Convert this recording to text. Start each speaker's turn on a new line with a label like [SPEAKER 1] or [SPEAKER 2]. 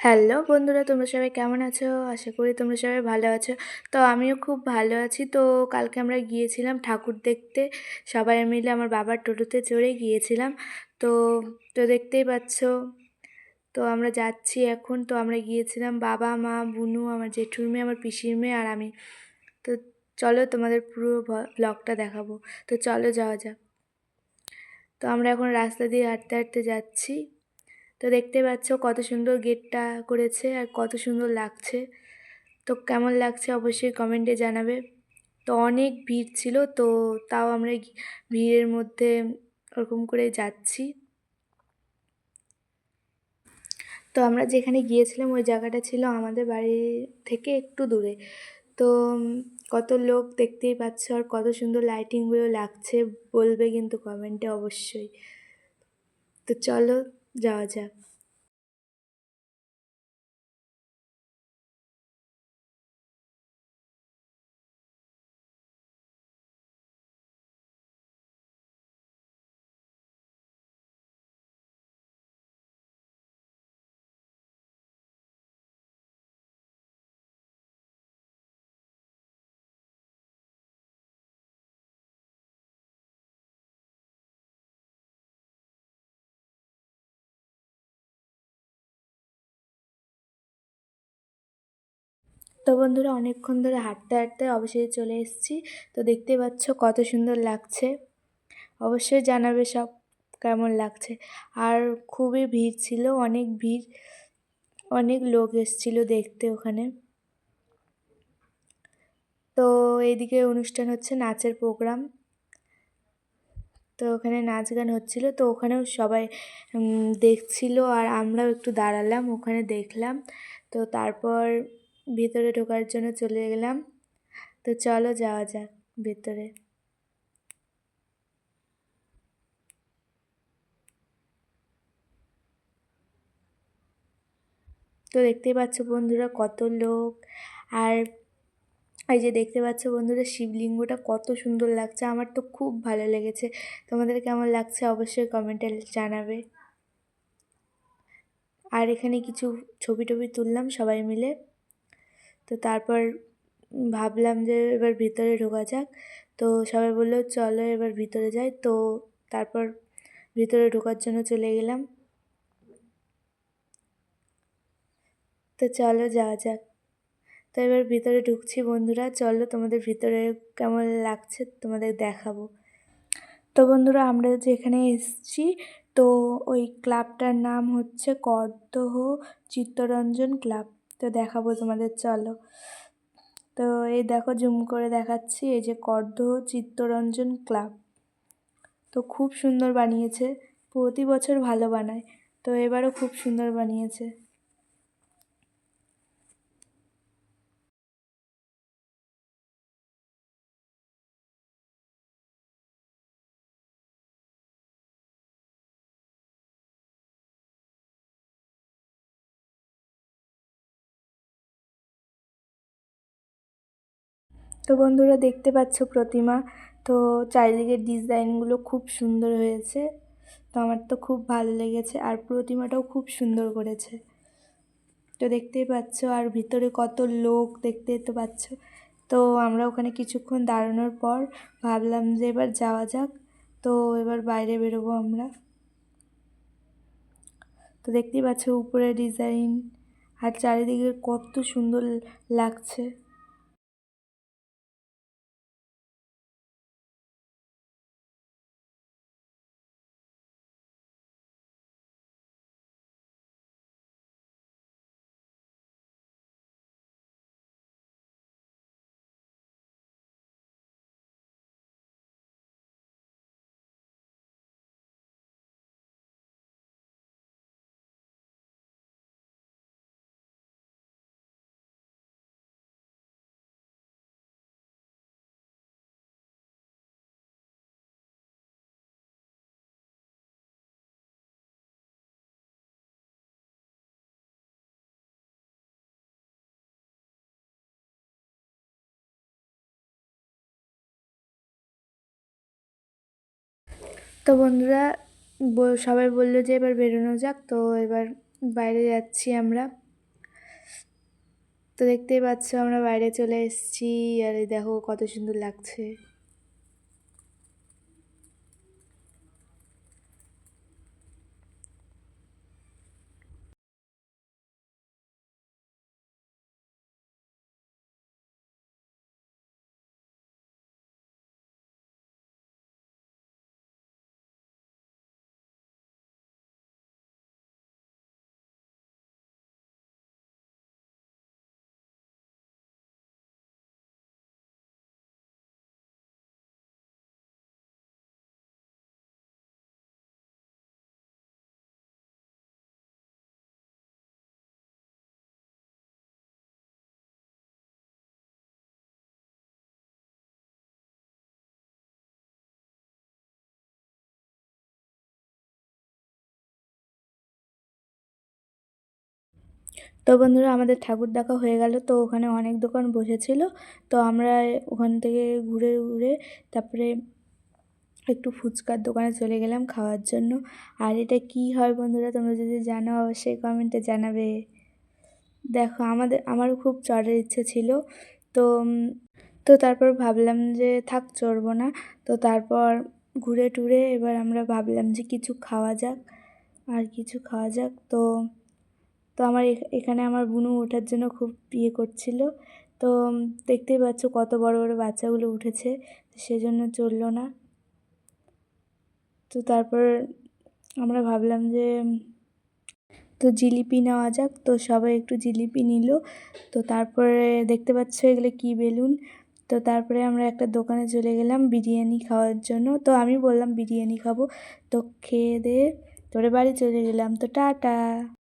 [SPEAKER 1] Hello বন্ধুরা, তোমরা সবাই কেমন আছো? আশা করি তোমরা সবাই ভালো আছো। তো আমিও খুব ভালো আছি। তো কালকে আমরা গিয়েছিলাম ঠাকুর দেখতে। সবাই মিলে আমার বাবার টোটোতে চড়ে গিয়েছিলাম। তো তো দেখতেই পাচ্ছ। তো আমরা যাচ্ছি এখন। তো আমরা গিয়েছিলাম বাবা, মা, বুনু, আমার জেঠুর মেয়ে আমার পিসির মেয়ে আর আমি। তো চলো তোমাদের পুরো ব্লগটা দেখাবো। তো চলো যাওয়া যাক। তো আমরা এখন রাস্তা দিয়ে হাঁটতে হাঁটতে যাচ্ছি। তো দেখতে পাচ্ছ কত সুন্দর গেটটা করেছে আর কত সুন্দর লাগছে। তো কেমন লাগছে অবশ্যই কমেন্টে জানাবে। তো অনেক ভিড় ছিল, তো তাও আমরা ভিড়ের মধ্যে ওরকম করে যাচ্ছি। তো আমরা যেখানে গিয়েছিলাম ওই জায়গাটা ছিল আমাদের বাড়ি থেকে একটু দূরে। তো কত লোক দেখতেই পাচ্ছ আর কত সুন্দর লাইটিংগুলো লাগছে বলবে কিন্তু কমেন্টে অবশ্যই। তো চলো যাওয়া যাক তো বন্ধুরা অনেকক্ষণ ধরে হাঁটতে হাঁটতে অবশ্যই চলে এসেছি। তো দেখতে পাচ্ছ কত সুন্দর লাগছে। অবশ্যই জানাবে সব কেমন লাগছে। আর খুবই ভিড় ছিল, অনেক ভিড়, অনেক লোক এসেছিল দেখতে ওখানে। তো এইদিকে অনুষ্ঠান হচ্ছে, নাচের প্রোগ্রাম। তো ওখানে নাচ গান হচ্ছিল, তো ওখানেও সবাই দেখছিল আর আমরাও একটু দাঁড়ালাম, ওখানে দেখলাম। তো তারপর ভিতরে ঢোকার জন্য চলে গেলাম। তো চলো যাওয়া যাক ভেতরে। তো দেখতেই পাচ্ছ বন্ধুরা কত লোক। আর এই যে দেখতে পাচ্ছ বন্ধুরা শিবলিঙ্গটা কত সুন্দর লাগছে, আমার তো খুব ভালো লেগেছে। তোমাদের কেমন লাগছে অবশ্যই কমেন্টে জানাবে। আর এখানে কিছু ছবি টবি তুললাম সবাই মিলে। তো তারপর ভাবলাম যে এবার ভিতরে ঢোকা যাক। তো সবাই বলল, চলো এবার ভিতরে যাই। তো তারপর ভিতরে ঢোকার জন্য চলে গেলাম। তো চলো যাওয়া যাক। তো এবার ভিতরে ঢুকছি বন্ধুরা। চলো তোমাদের ভিতরে কেমন লাগছে তোমাদের দেখাবো। তো বন্ধুরা, আমরা যেখানে এসেছি, তো ওই ক্লাবটার নাম হচ্ছে করদহ চিত্তরঞ্জন ক্লাব। তো দেখাবো তোমাদের, চলো। তো এই দেখো, জুম করে দেখাচ্ছি, এই যে করদহ চিত্তরঞ্জন ক্লাব। তো খুব সুন্দর বানিয়েছে, প্রতি বছর ভালো বানায়। তো এবারও খুব সুন্দর বানিয়েছে। তো বন্ধুরা দেখতে পাচ্ছ প্রতিমা। তো চারিদিকের ডিজাইনগুলো খুব সুন্দর হয়েছে। তো আমার তো খুব ভালো লেগেছে আর প্রতিমাটাও খুব সুন্দর করেছে। তো দেখতেই পাচ্ছ আর ভিতরে কত লোক দেখতে তো পাচ্ছ। তো আমরা ওখানে কিছুক্ষণ দাঁড়ানোর পর ভাবলাম যে এবার যাওয়া যাক। তো এবার বাইরে বেরোবো আমরা। তো দেখতেই পাচ্ছ উপরে ডিজাইন আর চারিদিকে কত সুন্দর লাগছে। তো বন্ধুরা সবাই বলল যে এবার বেরোনো যাক, তো এবার বাইরে যাচ্ছি আমরা। তো দেখতেই পাচ্ছ আমরা বাইরে চলে এসেছি, আর দেখো কত সুন্দর লাগছে। তো বন্ধুরা আমাদের ঠাকুর দেখা হয়ে গেল, তো ওখানে অনেক দোকান বসেছিল। তো আমরা ওখান থেকে ঘুরে ঘুরে তারপরে একটু ফুচকার দোকানে চলে গেলাম খাওয়ার জন্য। আর এটা কি হয় বন্ধুরা, তোমরা যদি জানো অবশ্যই কমেন্টে জানাবে। দেখো, আমাদের, আমারও খুব চড়ার ইচ্ছে ছিল। তো তো তারপর ভাবলাম যে থাক, চড়বো না। তো তারপর ঘুরে টুরে এবার আমরা ভাবলাম যে কিছু খাওয়া যাক, আর কিছু খাওয়া যাক। তো তো আমার এখানে আমার বুনু ওঠার জন্য খুব ইয়ে করছিল। তো দেখতেই পাচ্ছ কত বড় বড় বাচ্চাগুলো উঠেছে সেজন্য চলল না। তো তারপর আমরা ভাবলাম যে তো জিলিপি নেওয়া যাক। তো সবাই একটু জিলিপি নিল। তো তারপরে দেখতে পাচ্ছ এগুলো কী বেলুন। তো তারপরে আমরা একটা দোকানে চলে গেলাম বিরিয়ানি খাওয়ার জন্য। তো আমি বললাম বিরিয়ানি খাব। তো খেয়ে দিয়ে তোরে বাড়ি চলে গেলাম। তো টাটা!